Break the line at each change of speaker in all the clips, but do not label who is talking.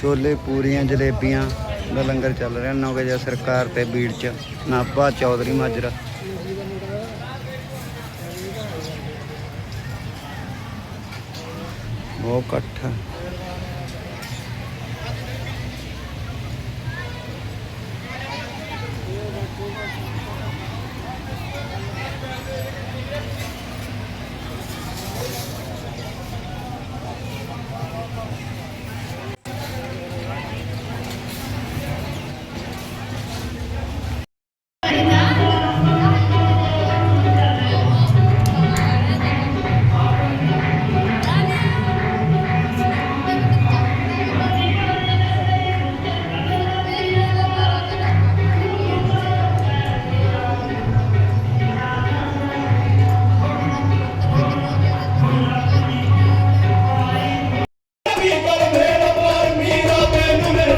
ਛੋਲੇ ਪੂਰੀਆਂ, ਜਲੇਬੀਆਂ ਦਾ ਲੰਗਰ ਚੱਲ ਰਿਹਾ। ਨੌਗੇਜਾ ਸਰਕਾਰ ਤੇ ਬੀੜ ਚ ਨਾਭਾ, ਚੌਧਰੀ ਮਾਜਰਾ। ਬਹੁਤ ਇਕੱਠ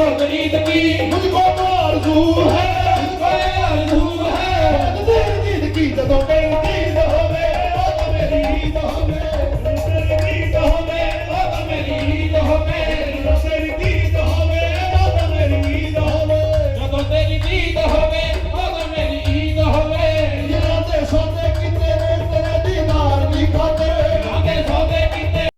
Don't believe the